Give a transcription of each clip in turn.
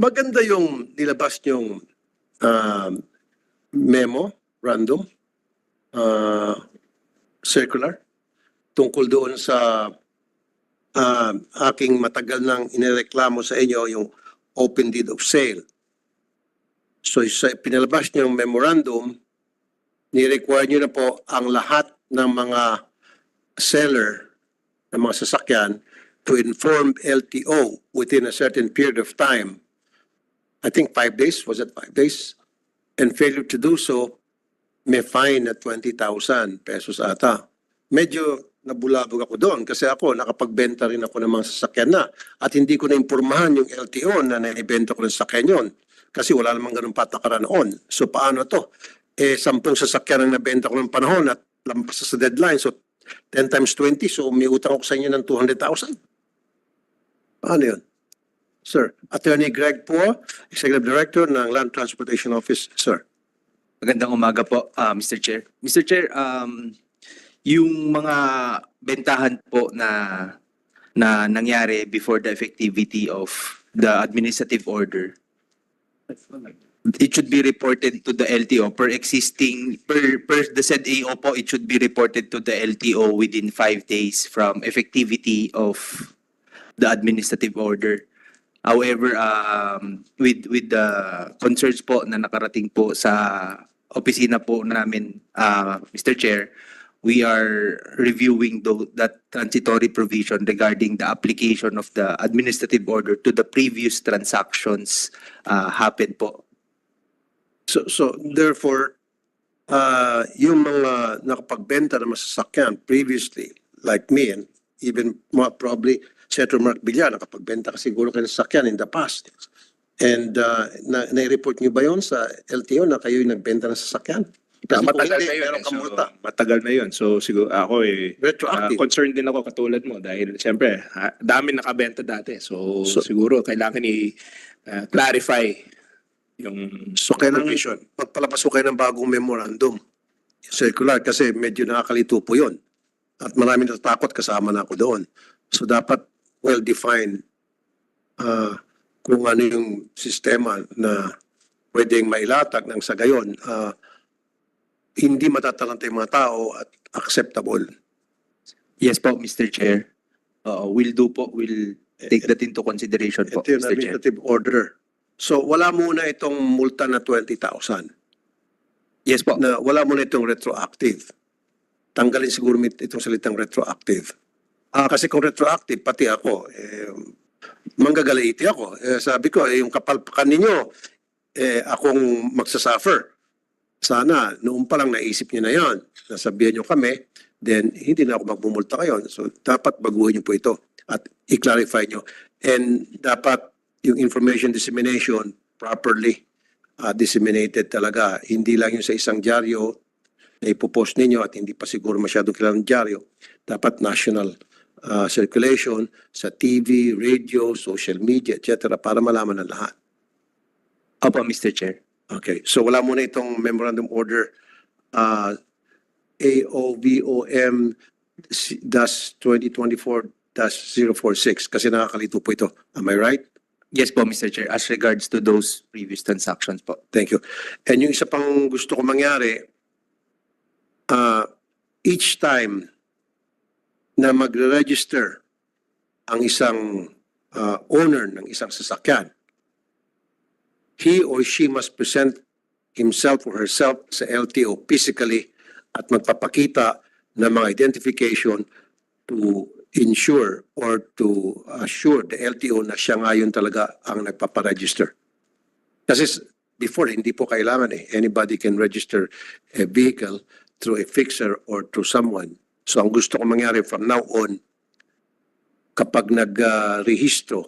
Maganda yung nilabas niyong um, memo, random, uh, circular, tungkol doon sa uh, aking matagal nang inireklamo sa inyo yung open deed of sale. So sa pinalabas niyong memorandum, ni-require niyo na po ang lahat ng mga seller ng mga sasakyan to inform LTO within a certain period of time. I think five days, was it five days? And failure to do so, may fine na 20,000 pesos ata. Medyo nabulabog ako doon kasi ako nakapagbenta rin ako ng mga sasakyan na at hindi ko na-impormahan yung LTO na naibenta ko ng sasakyan yon kasi wala namang ganun patakaran noon. So paano to? Eh, sampung sasakyan ang nabenta ko ng panahon at lampas sa deadline. So 10 times 20, so may utang ako sa inyo ng 200,000. Paano yun? Sir, Attorney Greg po, Executive Director ng Land Transportation Office. Sir. Magandang umaga po, ah, Mr. Chair. Mr. Chair, um, yung mga bentahan po na na nangyari before the effectivity of the administrative order, it should be reported to the LTO per existing, per, per the said AO po, it should be reported to the LTO within five days from effectivity of the administrative order. However, um, with, with the concerns po na nakarating po sa opisina po namin, uh, Mr. Chair, we are reviewing tho- that transitory provision regarding the application of the administrative order to the previous transactions uh, happened po. So, so therefore, uh, yung mga nakapagbenta ng masasakyan previously, like me and even more probably Senator Mark Villar, nakapagbenta ka siguro kayo ng sasakyan in the past. And uh, na, na-report niyo ba yon sa LTO na kayo yung nagbenta ng sasakyan? Kasi matagal na yun. meron eh. So, multa. matagal na yun. So siguro ako eh, ah, Retroactive. concerned din ako katulad mo dahil siyempre ha, dami nakabenta dati. So, So- siguro kailangan i-clarify yung So kailangan provision. magpalabas ko kayo ng bagong memorandum circular kasi medyo nakakalito po yun. At maraming natatakot kasama na ako doon. So dapat well-defined uh, kung ano yung sistema na pwedeng mailatag ng sa gayon. Uh, hindi matatalanta yung mga tao at acceptable. Yes po, Mr. Chair. Uh, will do po, will take that into consideration po, Ito yung Mr. Chair. administrative order. So wala muna itong multa na 20,000. Yes po. na wala mo na itong retroactive. Tanggalin siguro mit- itong salitang retroactive. Ah, kasi kung retroactive, pati ako, eh, manggagalaiti ako. Eh, sabi ko, eh, yung kapalpakan ninyo, eh, akong magsasuffer. Sana, noon pa lang naisip niyo na yan. Nasabihan niyo kami, then hindi na ako magmumulta ngayon. So, dapat baguhin niyo po ito at i-clarify niyo. And dapat yung information dissemination properly uh, disseminated talaga. Hindi lang yung sa isang dyaryo na ipopost ninyo at hindi pa siguro masyadong kilalang dyaryo. Dapat national uh, circulation sa TV, radio, social media, etc. para malaman ng lahat. Opo, Mr. Chair. Okay, so wala muna itong memorandum order uh, AOVOM dash 2024-046 kasi nakakalito po ito. Am I right? Yes po, Mr. Chair. As regards to those previous transactions po. Thank you. And yung isa pang gusto ko mangyari, uh, each time na magre-register ang isang uh, owner ng isang sasakyan, he or she must present himself or herself sa LTO physically at magpapakita ng mga identification to ensure or to assure the LTO na siya nga yun talaga ang nagpaparegister. Kasi before, hindi po kailangan eh. Anybody can register a vehicle through a fixer or through someone. So ang gusto ko mangyari from now on, kapag nag-rehistro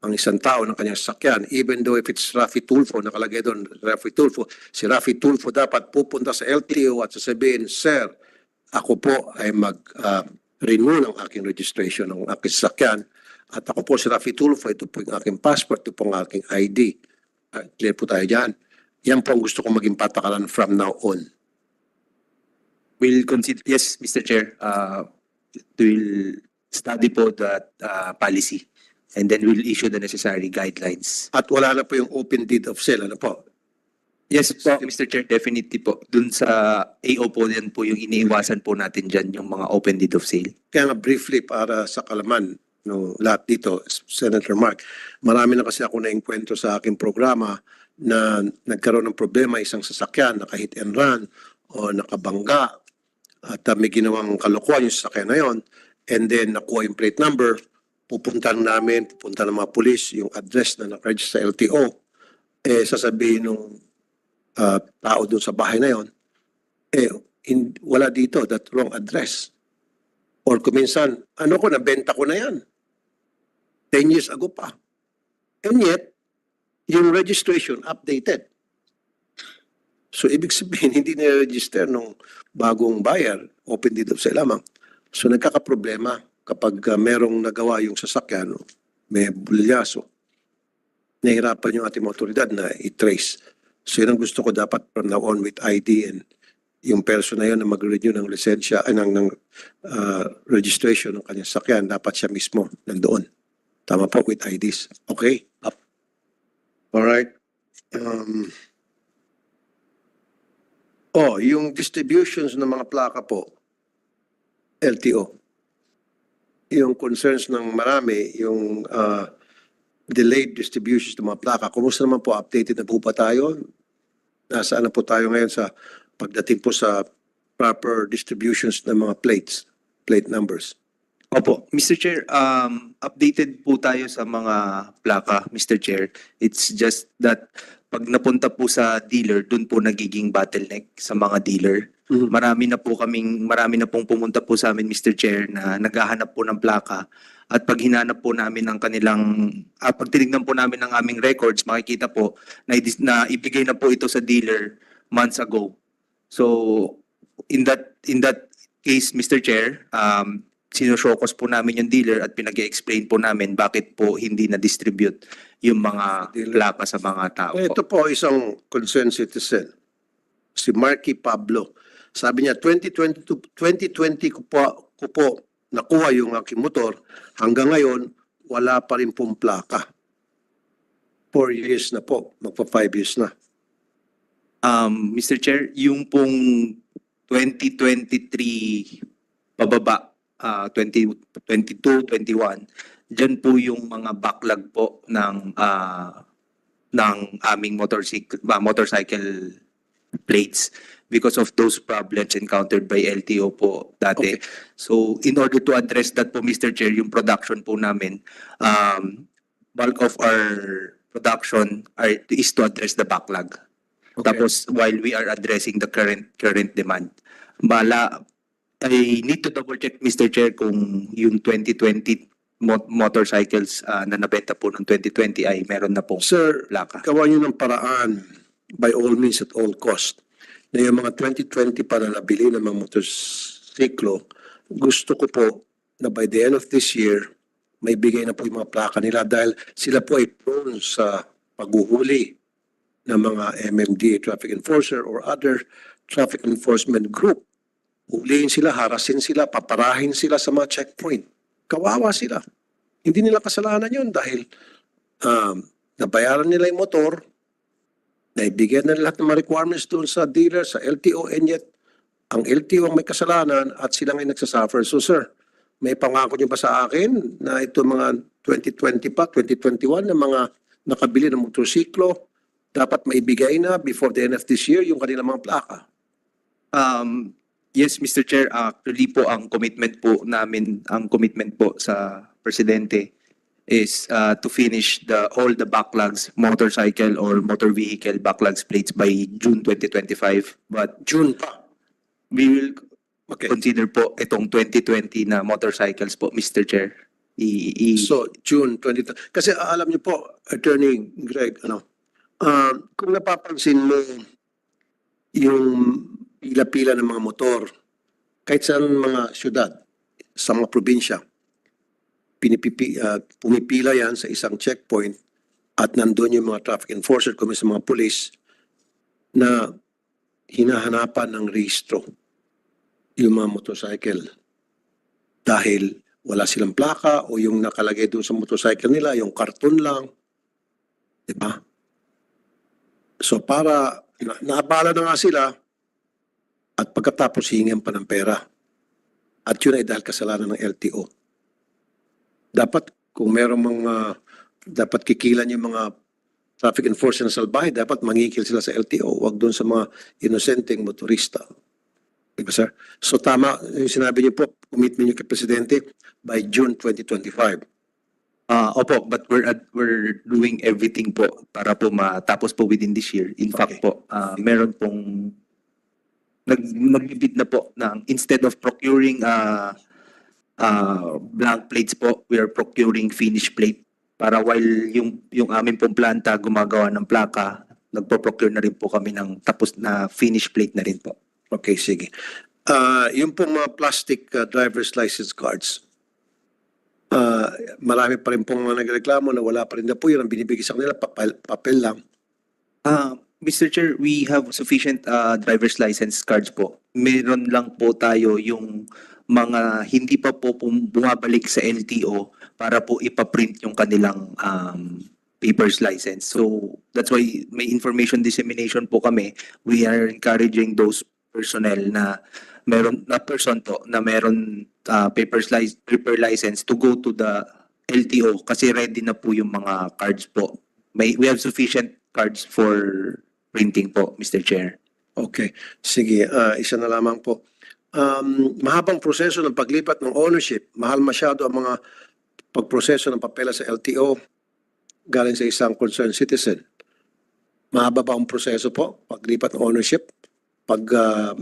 ang isang tao ng kanyang sasakyan, even though if it's Rafi Tulfo, nakalagay doon, Rafi Tulfo, si Rafi Tulfo dapat pupunta sa LTO at sasabihin, Sir, ako po ay mag-renew ng aking registration ng aking sasakyan at ako po si Rafi Tulfo, ito po yung aking passport, ito po ang aking ID. Ah, clear po tayo dyan. Yan po ang gusto kong maging patakaran from now on. We'll consider, yes, Mr. Chair. Uh, we'll study po that uh, policy. And then we'll issue the necessary guidelines. At wala na po yung open deed of sale, ano po? Yes po, Mr. Chair, definitely po. Dun sa AO po yan po yung iniiwasan po natin dyan, yung mga open deed of sale. Kaya nga briefly para sa kalaman no lahat dito, Senator Mark, marami na kasi ako na-enkwentro sa aking programa na nagkaroon ng problema isang sasakyan, naka-hit and run o nakabangga at uh, may ginawang kalokohan yung sasakyan na yon and then nakuha yung plate number, pupunta namin, pupunta ng mga pulis, yung address na nakaregister sa LTO, eh sasabihin nung uh, tao doon sa bahay na yon, eh hin- wala dito, that wrong address. Or kuminsan, ano ko, nabenta ko na yan. 10 years ago pa. And yet, yung registration updated. So, ibig sabihin, hindi nire-register nung bagong buyer, open deed of sale lamang. So, nagkakaproblema kapag uh, merong nagawa yung sasakyan, may bulyaso. Nahirapan yung ating otoridad na i-trace. So, yun ang gusto ko dapat from now on with ID and yung person na yun na mag-renew ng lisensya, ay, ng, ng uh, registration ng kanyang sakyan, dapat siya mismo nandoon. Tama po with IDs. Okay? Up. Alright. Um, oh, yung distributions ng mga plaka po, LTO. Yung concerns ng marami, yung uh, delayed distributions ng mga plaka. Kumusta naman po? Updated na po ba tayo? Nasaan na po tayo ngayon sa pagdating po sa proper distributions ng mga plates, plate numbers? Opo, Mr. Chair, um, updated po tayo sa mga plaka, Mr. Chair. It's just that pag napunta po sa dealer, dun po nagiging bottleneck sa mga dealer. Mhm. Marami na po kaming, marami na pong pumunta po sa amin, Mr. Chair, na naghahanap po ng plaka. At pag hinanap po namin ng kanilang, ah, pag tinignan po namin ng aming records, makikita po na, na ibigay na po ito sa dealer months ago. So, in that, in that case, Mr. Chair, um, sinushokos po namin yung dealer at pinag-explain po namin bakit po hindi na-distribute yung mga plaka sa mga tao. Eh, Ito po isang concerned citizen, si Marky Pablo. Sabi niya, 2022, 2020 ko po, ko po nakuha yung aking motor. Hanggang ngayon, wala pa rin pong plaka. Four years na po, magpa five years na. Um, Mr. Chair, yung pong 2023 pababa, ah 2022, 21, dyan po yung mga backlog po ng ah, ng aming motorcycle, ah, motorcycle plates because of those problems encountered by LTO po dati. So in order to address that po Mr. Chair, yung production po namin, um, bulk of our production are, is to address the backlog. Okay. Tapos while we are addressing the current current demand, bala I need to double check Mr. Chair kung yung 2020 mo- motorcycles ah, na nabenta po ng 2020 ay meron na pong Sir, plaka. gawa niyo ng paraan by all means at all cost na yung mga 2020 para nabili ng mga motorsiklo, gusto ko po na by the end of this year, may bigay na po yung mga plaka nila dahil sila po ay prone sa paghuhuli ng mga MMDA traffic enforcer or other traffic enforcement group. Huliin sila, harasin sila, paparahin sila sa mga checkpoint. Kawawa sila. Hindi nila kasalanan yun dahil um, nabayaran nila yung motor, naibigyan na lahat ng mga requirements doon sa dealer, sa LTO, and yet, ang LTO ang may kasalanan at sila ngay nagsasuffer. So sir, may pangako niyo ba sa akin na ito mga 2020 pa, 2021 na mga nakabili ng motorsiklo, dapat maibigay na before the end of this year yung kanilang mga plaka? Um, yes, Mr. Chair, actually po ang commitment po namin, ang commitment po sa presidente is uh, to finish the all the backlogs, motorcycle or motor vehicle backlogs plates by June 2025. But June pa. we will Okay. consider po itong 2020 na motorcycles po, Mr. Chair. I, i- So, June 20. Kasi alam niyo po, Attorney Greg, ano, ah, kung napapansin mo yung pila-pila ng mga motor, kahit sa mga syudad, sa mga probinsya, pinipipi, ah, pumipila yan sa isang checkpoint at nandun yung mga traffic enforcer kung sa mga police na hinahanapan ng rehistro yung mga motorcycle dahil wala silang plaka o yung nakalagay doon sa motorcycle nila, yung karton lang. Di ba? So para na, naabala na nga sila at pagkatapos hingin pa ng pera. At yun ay dahil kasalanan ng LTO. Dapat kung merong mga dapat kikilan yung mga traffic enforcement sa salbahe, dapat mangikil sila sa LTO, wag doon sa mga inosenteng motorista. Di ba, sir? So tama, yung sinabi niyo po, commitment niyo kay Presidente by June 2025. Ah, opo, but we're ad- we're doing everything po para po matapos po within this year. In fact Okay. po, ah, meron pong nag nagbibid na po ng instead of procuring ah ah, blank plates po, we are procuring finished plate para while yung yung amin pong planta gumagawa ng plaka, nagpo-procure na rin po kami ng tapos na finished plate na rin po. Okay, sige. Ah, yung pong mga plastic ah, driver's license cards, ah, marami pa rin pong mga nagreklamo na wala pa rin na po yun. Ang binibigay sa kanila, papel, papel lang. Ah, Mr. Chair, we have sufficient uh, driver's license cards po. Meron lang po tayo yung mga hindi pa po bumabalik sa LTO para po ipaprint yung kanilang um, paper's license. So that's why may information dissemination po kami. We are encouraging those personnel na meron na person to na meron uh, paper's license, paper license to go to the LTO kasi ready na po yung mga cards po. May we have sufficient cards for printing po, Mr. Chair. Okay, sige. ah, isa na lamang po. Um, mahabang proseso ng paglipat ng ownership. Mahal masyado ang mga pagproseso ng papela sa LTO galing sa isang concerned citizen. Mahaba ba ang proseso po? Paglipat ng ownership? Pag ah,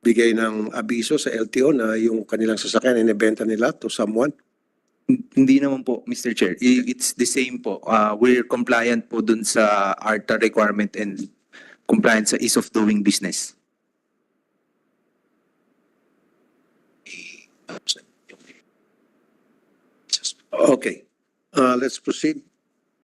bigay ng abiso sa LTO na yung kanilang sasakyan inibenta nila to someone? Hindi naman po, Mr. Chair. I- It's the same po. Uh, we're compliant po dun sa ARTA requirement and compliant sa ease of doing business. Okay, uh, let's proceed.